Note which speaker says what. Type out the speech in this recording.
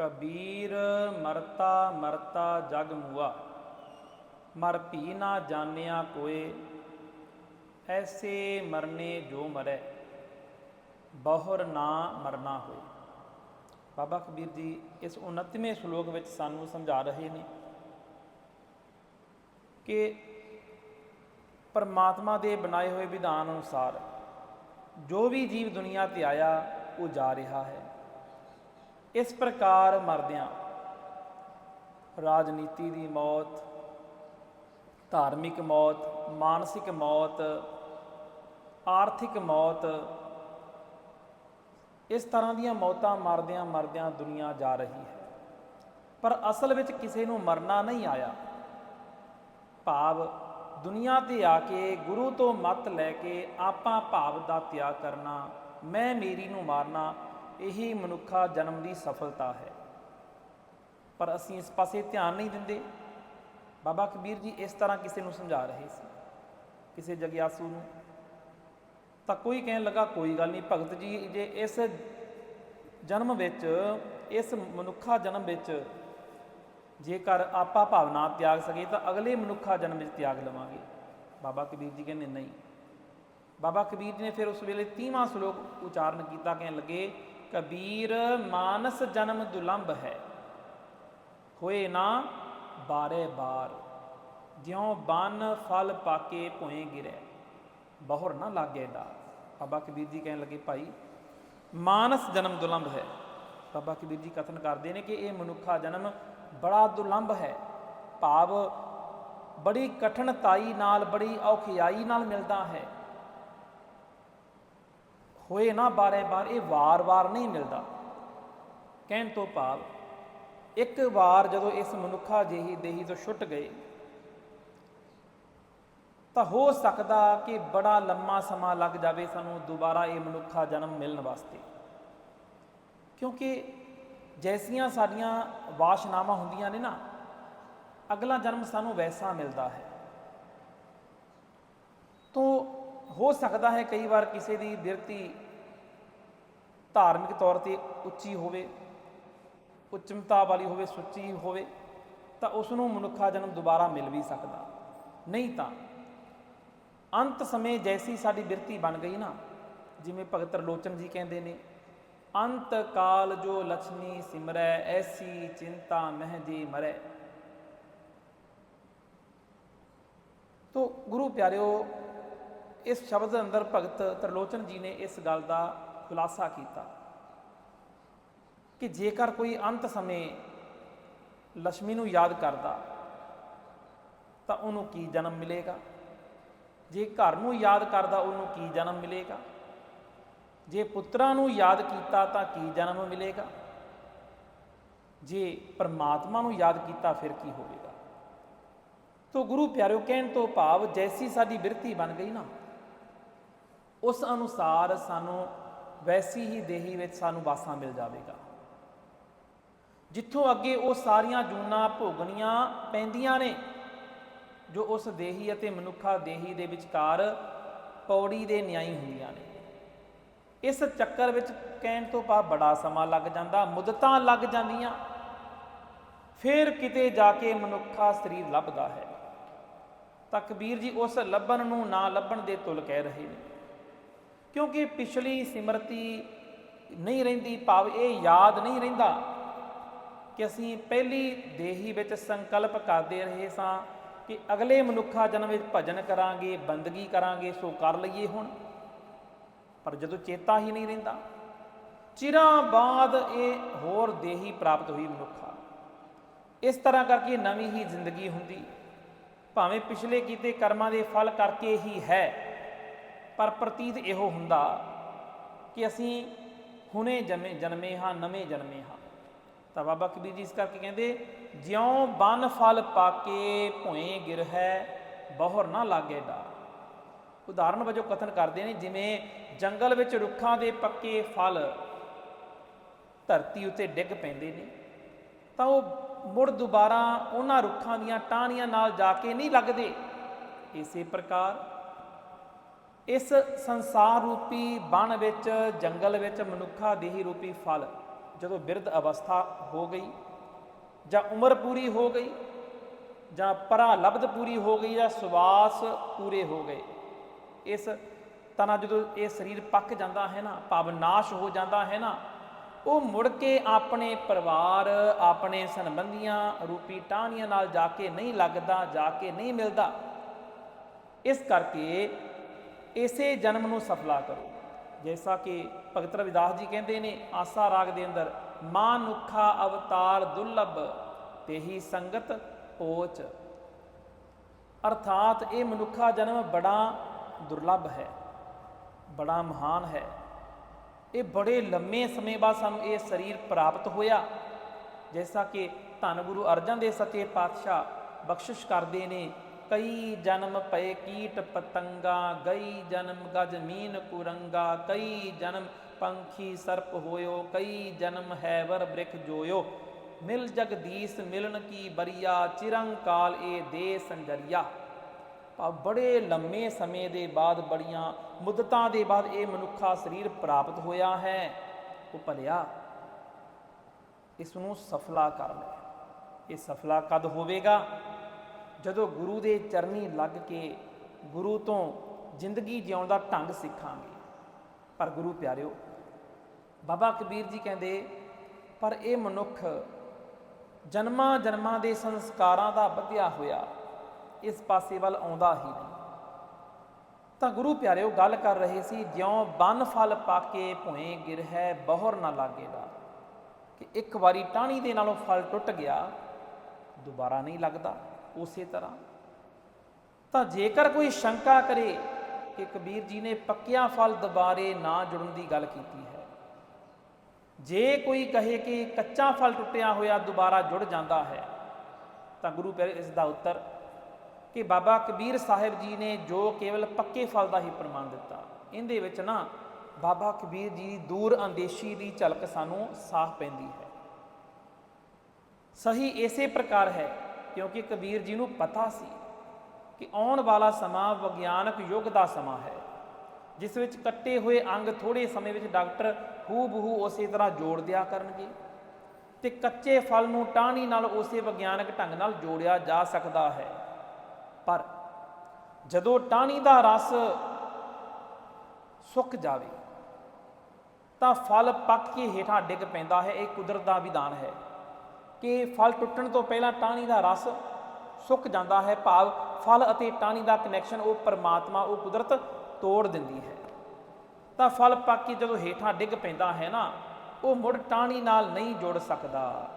Speaker 1: ਕਬੀਰ ਮਰਤਾ ਮਰਤਾ ਜਗ ਮੁਆ, ਮਰ ਭੀ ਨਾ ਜਾਣਿਆ ਕੋਏ, ਐਸੇ ਮਰਨੇ ਜੋ ਮਰੈ, ਬਹੁਰ ਨਾ ਮਰਨਾ ਹੋਏ। ਬਾਬਾ ਕਬੀਰ ਜੀ, ਇਸ 29ਵੇਂ ਸ਼ਲੋਕ ਵਿੱਚ ਸਾਨੂੰ ਸਮਝਾ ਰਹੇ ਨੇ ਕਿ ਪਰਮਾਤਮਾ ਦੇ ਬਣਾਏ ਹੋਏ ਵਿਧਾਨ ਅਨੁਸਾਰ ਜੋ ਵੀ ਜੀਵ ਦੁਨੀਆ ਤੇ ਆਇਆ, ਉਹ ਜਾ ਰਿਹਾ ਹੈ। ਇਸ ਪ੍ਰਕਾਰ ਮਰਦਿਆਂ, ਰਾਜਨੀਤੀ ਦੀ ਮੌਤ, ਧਾਰਮਿਕ ਮੌਤ, ਮਾਨਸਿਕ ਮੌਤ, ਆਰਥਿਕ ਮੌਤ, ਇਸ ਤਰ੍ਹਾਂ ਦੀਆਂ ਮੌਤਾਂ ਮਰਦਿਆਂ ਮਰਦਿਆਂ ਦੁਨੀਆ ਜਾ ਰਹੀ ਹੈ। ਪਰ ਅਸਲ ਵਿੱਚ ਕਿਸੇ ਨੂੰ ਮਰਨਾ ਨਹੀਂ ਆਇਆ। ਭਾਵ ਦੁਨੀਆ ਤੇ ਆ ਕੇ ਗੁਰੂ ਤੋਂ ਮਤ ਲੈ ਕੇ ਆਪਾਂ ਭਾਵ ਦਾ ਤਿਆਗ ਕਰਨਾ, ਮੈਂ ਮੇਰੀ ਨੂੰ ਮਾਰਨਾ ਇਹੀ ਮਨੁੱਖਾ ਜਨਮ ਦੀ ਸਫਲਤਾ ਹੈ। ਪਰ ਅਸੀਂ ਇਸ ਪਾਸੇ ਧਿਆਨ ਨਹੀਂ ਦਿੰਦੇ। ਬਾਬਾ ਕਬੀਰ ਜੀ ਇਸ ਤਰ੍ਹਾਂ ਕਿਸੇ ਨੂੰ ਸਮਝਾ ਰਹੇ ਸੀ। ਕਿਸੇ ਜਗਿਆਸੂ ਨੂੰ। ਤਾਂ ਕੋਈ ਕਹਿਣ ਲੱਗਾ, ਕੋਈ ਗੱਲ ਨਹੀਂ, ਭਗਤ ਜੀ ਜੇ ਇਸ ਜਨਮ ਵਿੱਚ, ਇਸ ਮਨੁੱਖਾ ਜਨਮ ਵਿੱਚ ਜੇਕਰ ਆਪਾ ਭਾਵਨਾ ਤਿਆਗ ਸਕੇ, ਤਾਂ ਅਗਲੇ ਮਨੁੱਖਾ ਜਨਮ ਵਿੱਚ ਤਿਆਗ ਲਵਾਂਗੇ। ਬਾਬਾ ਕਬੀਰ ਜੀ ਕਹਿੰਦੇ ਨਹੀਂ। ਬਾਬਾ ਕਬੀਰ ਜੀ ਨੇ ਫਿਰ ਉਸ ਵੇਲੇ 30ਵਾਂ ਸ਼ਲੋਕ ਉਚਾਰਨ ਕੀਤਾ, ਕਹਿਣ ਲੱਗੇ ਕਬੀਰ ਮਾਨਸ ਜਨਮ ਦੁਲੰਭ ਹੈ। ਹੋਏ ਨਾ ਬਾਰੇ ਬਾਰ, ਜਿਉ ਬਨ ਫਲ ਪਾਕੇ ਭੋਏ ਗਿਰੇ। ਬਹੁਰ ਨਾ ਲਾਗੇ ਦਾ। ਬਾਬਾ ਕਬੀਰ ਜੀ ਕਹਿਣ ਲੱਗੇ, ਭਾਈ, ਮਾਨਸ ਜਨਮ ਦੁਲੰਭ ਹੈ। ਬਾਬਾ ਕਬੀਰ ਜੀ ਕਥਨ ਕਰਦੇ ਨੇ ਕਿ ਇਹ ਮਨੁੱਖਾ ਜਨਮ ਬੜਾ ਦੁਲੰਭ ਹੈ। ਭਾਵ ਬੜੀ ਕਠਿਨਤਾਈ ਨਾਲ, ਬੜੀ ਔਖਿਆਈ ਨਾਲ ਮਿਲਦਾ ਹੈ। ਹੋਏ ਨਾ ਬਾਰੇ ਬਾਰ, ਇਹ ਵਾਰ-ਵਾਰ ਨਹੀਂ ਮਿਲਦਾ। ਕਹਿਣ ਤੋਂ ਭਾਵ, ਇੱਕ ਵਾਰ ਜਦੋਂ ਇਸ ਮਨੁੱਖਾ ਜਿਹੀ ਦੇਹੀ ਤੋਂ ਛੁੱਟ ਗਏ, ਤਾਂ ਹੋ ਸਕਦਾ ਕਿ ਬੜਾ ਲੰਮਾ ਸਮਾਂ ਲੱਗ ਜਾਵੇ ਸਾਨੂੰ ਦੁਬਾਰਾ ਇਹ ਮਨੁੱਖਾ ਜਨਮ ਮਿਲਣ ਵਾਸਤੇ। ਕਿਉਂਕਿ ਜੈਸੀਆਂ ਸਾਡੀਆਂ ਵਾਸ਼ਨਾਵਾਂ ਹੁੰਦੀਆਂ ਨੇ ਨਾ, ਅਗਲਾ ਜਨਮ ਸਾਨੂੰ ਵੈਸਾ ਮਿਲਦਾ ਹੈ। ਤੋਂ ਹੋ ਸਕਦਾ ਹੈ ਕਈ ਵਾਰ ਕਿਸੇ ਦੀ ਬਿਰਤੀ ਧਾਰਮਿਕ ਤੌਰ ਤੇ ਉੱਚੀ ਹੋਵੇ, ਉੱਚਮਤਾ ਵਾਲੀ ਹੋਵੇ, ਸੁੱਚੀ ਹੋਵੇ, ਤਾਂ ਉਸ ਨੂੰ ਮਨੁੱਖਾ ਜਨਮ ਦੁਬਾਰਾ ਮਿਲ ਵੀ ਸਕਦਾ। ਨਹੀਂ ਤਾਂ ਅੰਤ ਸਮੇਂ ਜੈਸੀ ਸਾਡੀ ਬਿਰਤੀ ਬਣ ਗਈ ਨਾ, ਜਿਵੇਂ ਭਗਤ ਰਲੋਚਨ ਜੀ ਕਹਿੰਦੇ ਨੇ, ਅੰਤ ਕਾਲ ਜੋ ਲక్ష్ਮੀ ਸਿਮਰੈ, ਐਸੀ ਚਿੰਤਾ ਮਹਿ ਜੀ ਮਰੈ। ਤੋ ਗੁਰੂ ਪਿਆਰਿਓ ਇਸ ਸ਼ਬਦ ਦੇ ਅੰਦਰ ਭਗਤ ਤਰਲੋਚਨ ਜੀ ਨੇ ਇਸ ਗੱਲ ਦਾ ਖੁਲਾਸਾ ਕੀਤਾ ਕਿ ਜੇਕਰ ਕੋਈ ਅੰਤ ਸਮੇਂ ਲక్ష్ਮੀ ਨੂੰ ਯਾਦ ਕਰਦਾ, ਤਾਂ ਉਹਨੂੰ ਕੀ ਜਨਮ ਮਿਲੇਗਾ? ਜੇ ਘਰ ਨੂੰ ਯਾਦ ਕਰਦਾ, ਉਹਨੂੰ ਕੀ ਜਨਮ ਮਿਲੇਗਾ? ਜੇ ਪੁੱਤਰਾਂ ਨੂੰ ਯਾਦ ਕੀਤਾ, ਤਾਂ ਕੀ ਜਨਮ ਮਿਲੇਗਾ? ਜੇ ਪਰਮਾਤਮਾ ਨੂੰ ਯਾਦ ਕੀਤਾ, ਫਿਰ ਕੀ ਹੋਵੇਗਾ? ਤੋ ਗੁਰੂ ਪਿਆਰਿਓ, ਕਹਿਣ ਤੋਂ ਭਾਵ ਜੈਸੀ ਸਾਡੀ ਬਿਰਤੀ ਬਣ ਗਈ ਨਾ ਉਸ ਅਨੁਸਾਰ ਸਾਨੂੰ ਵੈਸੀ ਹੀ ਦੇਹੀ ਵਿੱਚ ਸਾਨੂੰ ਵਾਸਾਂ ਮਿਲ ਜਾਵੇਗਾ। ਜਿੱਥੋਂ ਅੱਗੇ ਉਹ ਸਾਰੀਆਂ ਜੂਨਾਂ ਭੋਗਣੀਆਂ ਪੈਂਦੀਆਂ ਨੇ, ਜੋ ਉਸ ਦੇਹੀ ਅਤੇ ਮਨੁੱਖਾ ਦੇਹੀ ਦੇ ਵਿਚਕਾਰ ਪੌੜੀ ਦੇ ਨਿਆਈ ਹੁੰਦੀਆਂ ਨੇ। ਇਸ ਚੱਕਰ ਵਿੱਚ ਕਹਿਣ ਤੋਂ ਪਾ ਬੜਾ ਸਮਾਂ ਲੱਗ ਜਾਂਦਾ, ਮੁੱਦਤਾਂ ਲੱਗ ਜਾਂਦੀਆਂ। ਫਿਰ ਕਿਤੇ ਜਾ ਕੇ ਮਨੁੱਖਾ ਸਰੀਰ ਲੱਭਦਾ ਹੈ। ਤਾਂ ਕਬੀਰ ਜੀ ਉਸ ਲੱਭਣ ਨੂੰ ਨਾ ਲੱਭਣ ਦੇ ਤੁਲ ਕਹਿ ਰਹੇ ਨੇ। ਕਿਉਂਕਿ ਪਿਛਲੀ ਸਿਮਰਤੀ ਨਹੀਂ ਰਹਿੰਦੀ, ਭਾਵ ਇਹ ਯਾਦ ਨਹੀਂ ਰਹਿੰਦਾ ਕਿ ਅਸੀਂ ਪਹਿਲੀ ਦੇਹੀ ਵਿੱਚ ਸੰਕਲਪ ਕਰਦੇ ਰਹੇ ਸਾਂ ਕਿ ਅਗਲੇ ਮਨੁੱਖਾ ਜਨਮ ਵਿੱਚ ਭਜਨ ਕਰਾਂਗੇ, ਬੰਦਗੀ ਕਰਾਂਗੇ, ਸੋ ਕਰ ਲਈਏ ਹੁਣ। ਪਰ ਜਦੋਂ ਚੇਤਾ ਹੀ ਨਹੀਂ ਰਹਿੰਦਾ, ਚਿਰਾਂ ਬਾਅਦ ਇਹ ਹੋਰ ਦੇਹੀ ਪ੍ਰਾਪਤ ਹੋਈ ਮਨੁੱਖਾ। ਇਸ ਤਰ੍ਹਾਂ ਕਰਕੇ ਨਵੀਂ ਹੀ ਜ਼ਿੰਦਗੀ ਹੁੰਦੀ, ਭਾਵੇਂ ਪਿਛਲੇ ਕੀਤੇ ਕਰਮਾਂ ਦੇ ਫਲ ਕਰਕੇ ਹੀ ਹੈ। ਪਰ ਪ੍ਰਤੀਤ ਇਹੋ ਹੁੰਦਾ ਕਿ ਅਸੀਂ ਹੁਣੇ ਜਮੇ ਜਨਮੇ ਹਾਂ, ਨਵੇਂ ਜਨਮੇ ਹਾਂ। ਤਾਂ ਬਾਬਾ ਕਬੀਰ ਜੀ ਇਸ ਕਰਕੇ ਕਹਿੰਦੇ, ਜਿਉਂ ਬਨ ਫਲ ਪਾਕੇ ਭੋਏ ਗਿਰ ਹੈ, ਬਹੁਰ ਨਾ ਲਾਗੇ ਦਾ ਉਦਾਹਰਨ ਵਜੋਂ ਕਥਨ ਕਰਦੇ ਨੇ, ਜਿਵੇਂ ਜੰਗਲ ਵਿੱਚ ਰੁੱਖਾਂ ਦੇ ਪੱਕੇ ਫਲ ਧਰਤੀ ਉੱਤੇ ਡਿੱਗ ਪੈਂਦੇ ਨੇ, ਤਾਂ ਉਹ ਮੁੜ ਦੁਬਾਰਾ ਉਹਨਾਂ ਰੁੱਖਾਂ ਦੀਆਂ ਟਾਹਣੀਆਂ ਨਾਲ ਜਾ ਕੇ ਨਹੀਂ ਲੱਗਦੇ। ਇਸੇ ਪ੍ਰਕਾਰ ਇਸ ਸੰਸਾਰ ਰੂਪੀ ਬਣ ਵਿੱਚ, ਜੰਗਲ ਵਿੱਚ ਮਨੁੱਖਾ ਦੇਹੀ ਰੂਪੀ ਫਲ ਜਦੋਂ ਬਿਰਧ ਅਵਸਥਾ ਹੋ ਗਈ ਜਾਂ ਉਮਰ ਪੂਰੀ ਹੋ ਗਈ ਜਾਂ ਪਰਾ ਲਬਧ ਪੂਰੀ ਹੋ ਗਈ ਜਾਂ ਸਵਾਸ ਪੂਰੇ ਹੋ ਗਏ, ਇਸ ਤਰ੍ਹਾਂ ਜਦੋਂ ਇਹ ਸਰੀਰ ਪੱਕ ਜਾਂਦਾ ਹੈ ਨਾ, ਭਾਵ ਨਾਸ਼ ਹੋ ਜਾਂਦਾ ਹੈ ਨਾ, ਉਹ ਮੁੜ ਕੇ ਆਪਣੇ ਪਰਿਵਾਰ, ਆਪਣੇ ਸੰਬੰਧੀਆਂ ਰੂਪੀ ਟਾਹਣੀਆਂ ਨਾਲ ਜਾ ਕੇ ਨਹੀਂ ਲੱਗਦਾ, ਜਾ ਕੇ ਨਹੀਂ ਮਿਲਦਾ। ਇਸ ਕਰਕੇ ਇਸੇ ਜਨਮ ਨੂੰ ਸਫਲਾ ਕਰੋ। ਜੈਸਾ ਕਿ ਭਗਤ ਰਵਿਦਾਸ ਜੀ ਕਹਿੰਦੇ ਨੇ, ਆਸਾ ਰਾਗ ਦੇ ਅੰਦਰ, ਮਾਨੁਖਾ ਅਵਤਾਰ ਦੁਰਲਭ, ਤੇਹੀ ਸੰਗਤ ਪੋਚ। ਅਰਥਾਤ ਇਹ ਮਨੁੱਖਾ ਜਨਮ ਬੜਾ ਦੁਰਲਭ ਹੈ, ਬੜਾ ਮਹਾਨ ਹੈ। ਇਹ ਬੜੇ ਲੰਮੇ ਸਮੇਂ ਬਾਅਦ ਸਾਨੂੰ ਇਹ ਸਰੀਰ ਪ੍ਰਾਪਤ ਹੋਇਆ। ਜੈਸਾ ਕਿ ਧੰਨ ਗੁਰੂ ਅਰਜਨ ਦੇ ਸੱਚੇ ਪਾਤਸ਼ਾਹ ਬਖਸ਼ਿਸ਼ ਕਰਦੇ ਨੇ ਕਈ ਜਨਮ ਪਏ ਕੀਟ ਪਤੰਗਾ, ਗਈ ਜਨਮ ਗਜ ਕੁਰੰਗਾ, ਕਈ ਜਨਮ ਪੰਖੀ ਸਰਪ ਹੋਇਓ, ਕਈ ਜਨਮ ਹੈਵਰ ਬ੍ਰਿਖ ਜੋਇਓ। ਮਿਲ ਜਗਦੀਸ਼ ਮਿਲਣ ਕੀ ਬਰੀਆ, ਚਿਰੰਕਾਲ ਇਹ ਦੇ ਸੰਜਰੀਆ। ਭਾਵ ਬੜੇ ਲੰਮੇ ਸਮੇਂ ਦੇ ਬਾਅਦ ਬੜੀਆਂ ਮੁੱਦਤਾਂ ਦੇ ਬਾਅਦ ਇਹ ਮਨੁੱਖਾ ਸਰੀਰ ਪ੍ਰਾਪਤ ਹੋਇਆ ਹੈ। ਉਹ ਭਲਿਆ ਇਸ ਨੂੰ ਸਫਲਾ ਕਰ ਲੈ ਇਹ ਸਫਲਾ ਕਦ ਹੋਵੇਗਾ? ਜਦੋਂ ਗੁਰੂ ਦੇ ਚਰਨੀ ਲੱਗ ਕੇ ਗੁਰੂ ਤੋਂ ਜ਼ਿੰਦਗੀ ਜਿਉਣ ਦਾ ਢੰਗ ਸਿੱਖਾਂਗੇ। ਪਰ ਗੁਰੂ ਪਿਆਰਿਓ, ਬਾਬਾ ਕਬੀਰ ਜੀ ਕਹਿੰਦੇ, ਪਰ ਇਹ ਮਨੁੱਖ ਜਨਮਾਂ ਜਨਮਾਂ ਦੇ ਸੰਸਕਾਰਾਂ ਦਾ ਵਧਿਆ ਹੋਇਆ, ਇਸ ਪਾਸੇ ਵੱਲ ਆਉਂਦਾ ਹੀ ਨਹੀਂ। ਤਾਂ ਗੁਰੂ ਪਿਆਰਿਓ, ਗੱਲ ਕਰ ਰਹੇ ਸੀ, ਜਿਉਂ ਬਨ ਫਲ ਪਾਕੇ ਭੁਏ ਗਿਰ ਹੈ, ਬਹੁਰ ਨਾ ਲੱਗੇਗਾ ਕਿ ਇੱਕ ਵਾਰੀ ਟਾਹਣੀ ਦੇ ਨਾਲੋਂ ਫਲ ਟੁੱਟ ਗਿਆ, ਦੁਬਾਰਾ ਨਹੀਂ ਲੱਗਦਾ। ਉਸੇ ਤਰ੍ਹਾਂ। ਤਾਂ ਜੇਕਰ ਕੋਈ ਸ਼ੰਕਾ ਕਰੇ ਕਿ ਕਬੀਰ ਜੀ ਨੇ ਪੱਕਿਆ ਫਲ ਦੁਬਾਰੇ ਨਾ ਜੁੜਨ ਦੀ ਗੱਲ ਕੀਤੀ ਹੈ, ਜੇ ਕੋਈ ਕਹੇ ਕਿ ਕੱਚਾ ਫਲ ਟੁੱਟਿਆ ਹੋਇਆ ਦੁਬਾਰਾ ਜੁੜ ਜਾਂਦਾ ਹੈ, ਤਾਂ ਗੁਰੂ ਪਿਆਰੇ ਇਸ ਦਾ ਉੱਤਰ ਕਿ ਬਾਬਾ ਕਬੀਰ ਸਾਹਿਬ ਜੀ ਨੇ ਜੋ ਕੇਵਲ ਪੱਕੇ ਫਲ ਦਾ ਹੀ ਪ੍ਰਮਾਣ ਦਿੱਤਾ। ਇਹਦੇ ਵਿੱਚ ਨਾ ਬਾਬਾ ਕਬੀਰ ਜੀ ਦੀ ਦੂਰ ਅੰਦੇਸ਼ੀ ਦੀ ਝਲਕ ਸਾਨੂੰ ਸਾਫ਼ ਪੈਂਦੀ ਹੈ। ਸਹੀ ਇਸੇ ਪ੍ਰਕਾਰ ਹੈ ਕਿਉਂਕਿ ਕਬੀਰ ਜੀ ਨੂੰ ਪਤਾ ਸੀ ਕਿ ਆਉਣ ਵਾਲਾ ਸਮਾਂ ਵਿਗਿਆਨਕ ਯੁੱਗ ਦਾ ਸਮਾਂ ਹੈ, ਜਿਸ ਵਿੱਚ ਕੱਟੇ ਹੋਏ ਅੰਗ ਥੋੜੇ ਸਮੇਂ ਵਿੱਚ ਡਾਕਟਰ ਹੂ ਬਹੂ ਉਸੇ ਤਰ੍ਹਾਂ ਜੋੜ ਦਿਆ ਕਰਨਗੇ ਤੇ ਕੱਚੇ ਫਲ ਨੂੰ ਟਾਹਣੀ ਨਾਲ ਉਸੇ ਵਿਗਿਆਨਕ ਢੰਗ ਨਾਲ ਜੋੜਿਆ ਜਾ ਸਕਦਾ ਹੈ। ਪਰ ਜਦੋਂ ਟਾਹਣੀ ਦਾ ਰਸ ਸੁੱਕ ਜਾਵੇ, ਤਾਂ ਫਲ ਪੱਕ ਕੇ ਹੇਠਾਂ ਡਿੱਗ ਪੈਂਦਾ ਹੈ, ਇਹ ਕੁਦਰਤ ਦਾ ਵਿਧਾਨ ਹੈ। ਕਿ ਫਲ ਟੁੱਟਣ ਤੋਂ ਪਹਿਲਾਂ ਟਾਹਣੀ ਦਾ ਰਸ ਸੁੱਕ ਜਾਂਦਾ ਹੈ ਭਾਵ ਫਲ ਅਤੇ ਟਾਹਣੀ ਦਾ ਕਨੈਕਸ਼ਨ ਉਹ ਪਰਮਾਤਮਾ, ਉਹ ਕੁਦਰਤ ਤੋੜ ਦਿੰਦੀ ਹੈ। ਤਾਂ ਫਲ ਪੱਕ ਕੇ ਜਦੋਂ ਹੇਠਾਂ ਡਿੱਗ ਪੈਂਦਾ ਹੈ ਨਾ, ਉਹ ਮੁੜ ਟਾਹਣੀ ਨਾਲ ਨਹੀਂ ਜੁੜ ਸਕਦਾ।